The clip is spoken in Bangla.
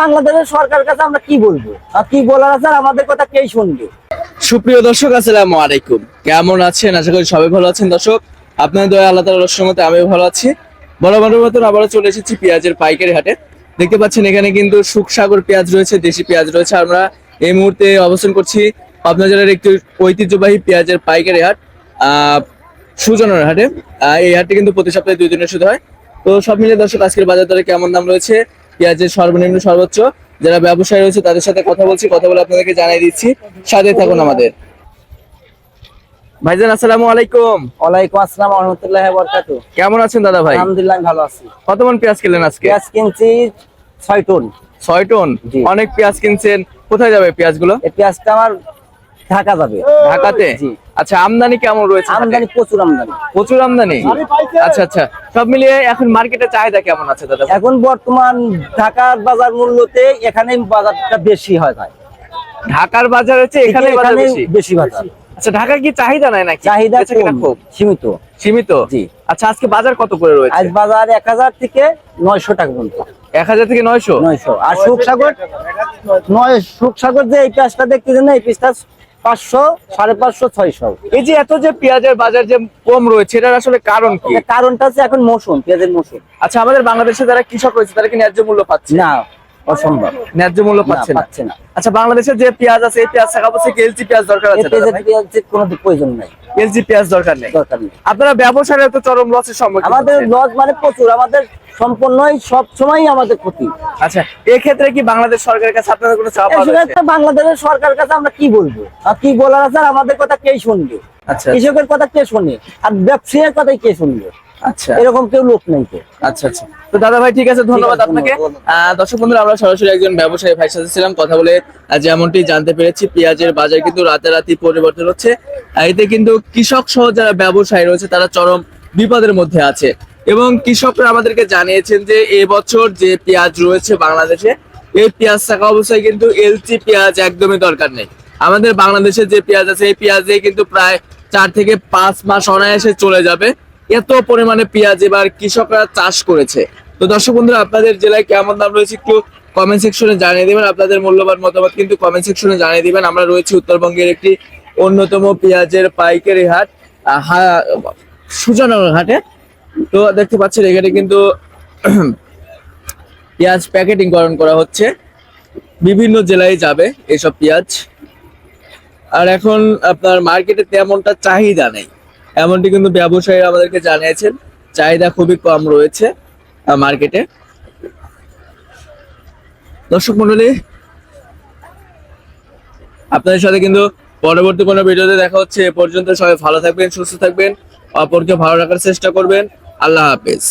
বাংলাদেশের সরকার কাছে আমরা কি বলব? আর কি বলার আছে আমাদের কথা কে শুনবে? সুপ্রিয় দর্শক, আসসালামু আলাইকুম। কেমন আছেন? আশা করি সবাই ভালো আছেন। দর্শক, আপনাদের দয়া আল্লাহ তাআলার রহমতে আমিও ভালো আছি। বরাবরের মতন আবারও চলে এসেছি পেঁয়াজের পাইকারি হাটে। দেখতে পাচ্ছেন এখানে কিন্তু সুখসাগর পেঁয়াজ রয়েছে, দেশি পেঁয়াজ রয়েছে। আমরা এই মুহূর্তে অবস্থান করছি পাবনা জেলার একটি ঐতিহ্যবাহী পেঁয়াজের পাইকারি হাট সুজনের হাটে। এই হাটটি কিন্তু প্রতি সপ্তাহে দুই দিনের শুধু হয়। তো সব মিলিয়ে দর্শক, আজকের বাজার দরে কেমন দাম রয়েছে? পেঁয়াজের সর্বনিম্ন সর্বোচ্চ যারা ব্যবসায়ী রয়েছে তাদের সাথে কথা বলছি কথা বলে আপনাদেরকে জানিয়ে দিচ্ছি। সাথে থাকুন আমাদের। ভাইজান আসসালামু আলাইকুম। ওয়ালাইকুম আসসালাম রহমতুল্লাহ বরকাত কেমন আছেন দাদা ভাই? আলহামদুলিল্লাহ ভালো আছি। কত মন পেঁয়াজ কিনলেন আজকে? পেঁয়াজ কিনছি ছয় টন। ছয় টন? অনেক পেঁয়াজ কিনছেন। কোথায় যাবে পেঁয়াজগুলো? এই পেঁয়াজটা আমার ঢাকা যাবে। ঢাকাতে? আচ্ছা আমদানি কেমন রয়েছে আমদানি প্রচুর আমদানি। প্রচুর আমদানি? আচ্ছা আচ্ছা। সব মিলিয়ে এখন মার্কেটে চাহিদা কেমন আছে দাদা? এখন বর্তমান ঢাকার বাজার মূল্যতে এখানে বাজারটা বেশি হয় ভাই। ঢাকার বাজার হচ্ছে এখানে বাজার বেশি? বেশি বাজার। আচ্ছা ঢাকার কি চাহিদা নাই নাকি? চাহিদা খুব? সীমিত। সীমিত? জি। আচ্ছা আজকে বাজার কত করে রয়েছে? আজ বাজার এক হাজার থেকে নয়শো টাকা পর্যন্ত। এক হাজার থেকে নয়শো? নয়শো। আর সুখসাগর? নয় সুখসাগর যে এই পেঁয়াজটা দেখতেছেন না এই পেঁয়াজটা পাঁচশো সাড়ে পাঁচশো ছয়শো। এই যে এত যে পেঁয়াজের বাজার যে কম রয়েছে এটার আসলে কারণ কি? কারণটা হচ্ছে এখন মৌসুম পেঁয়াজের মৌসুম। আচ্ছা আমাদের বাংলাদেশে যারা কৃষক রয়েছে তারা কি ন্যায্য মূল্য পাচ্ছে? না অসম্ভব। ন্যায্য মূল্য পাচ্ছে পাচ্ছে না। আচ্ছা বাংলাদেশের যে পেঁয়াজ আছে এই পেঁয়াজ থাকা এলজি পেঁয়াজ দরকার আছে পেঁয়াজের কোনো প্রয়োজন নাই। এলজি পেঁয়াজ দরকার নেই। দরকার নেই। আপনারা ব্যবসায় তো চরম লসের সম্মুখীন আমাদের লস মানে প্রচুর। আমাদের সম্পূর্ণই সব সময় আমাদের ক্ষতি। আচ্ছা এক্ষেত্রে কি বাংলাদেশ সরকারের কাছে আপনাদের কোনো চাপ আছে বাংলাদেশের সরকার কাছে আমরা কি বলব? আর কি বলার আছে আর আমাদের কথা কে শুনবে? আচ্ছা। কৃষকের কথা কে শোনে? আর ব্যবসায়ীর কথাই কে শুনবে? আচ্ছা। এরকম কেউ লোক নেই তো। আচ্ছা আচ্ছা। তো দাদা ভাই ঠিক আছে ধন্যবাদ আপনাকে। আহ, দর্শক বন্ধুরা আমরা সরাসরি একজন ব্যবসায়ী ভাইয়ের সাথে ছিলাম কথা বলে যেমনটি জানতে পেরেছি পেঁয়াজের বাজার কিন্তু রাতারাতি পরিবর্তন হচ্ছে। এতে কিন্তু কৃষক সহ যারা ব্যবসায়ী রয়েছে তারা চরম বিপদের মধ্যে আছে। এবং কৃষকরা আমাদেরকে জানিয়েছেন যে এবছর যে পেঁয়াজ রয়েছে বাংলাদেশে, এই পেঁয়াজ থাকা অবস্থায় কিন্তু এলচি পেঁয়াজ একদমই দরকার নেই। আমাদের বাংলাদেশে যে পেঁয়াজ আছে, এই পেঁয়াজ কিন্তু প্রায় চার থেকে পাঁচ মাস অনায়াসে চলে যাবে। এত পরিমাণে পেঁয়াজ এবার কৃষকরা চাষ করেছে। তো দর্শক বন্ধুরা, আপনাদের জেলায় কেমন দাম রয়েছে একটু কমেন্ট সেকশনে জানিয়ে দেবেন। আপনাদের মূল্যবান মতামত কিন্তু কমেন্ট সেকশনে জানিয়ে দেবেন। আমরা রয়েছি উত্তরবঙ্গের একটি অন্যতম পেঁয়াজের পাইকারি হাট হা- সুজানগর হাটে। তো দেখতে পাচ্ছেন, এখানে কিন্তু পেঁয়াজ প্যাকেটিং করণ করা হচ্ছে। বিভিন্ন জেলায় যাবে এইসব পেঁয়াজ। আর এখন আপনার মার্কেটে তেমনটা চাহিদা নেই। এমনটি কিন্তু ব্যবসায়ীরা আমাদেরকে জানিয়েছেন, চাহিদা খুবই কম রয়েছে মার্কেটে। দর্শক মন্ডলী আপনাদের সাথে কিন্তু পরবর্তী কোনো ভিডিওতে দেখা হচ্ছে। এ পর্যন্ত সবাই ভালো থাকবেন, সুস্থ থাকবেন, অপরকে ভালো রাখার চেষ্টা করবেন। আল্লাহ হাফেজ।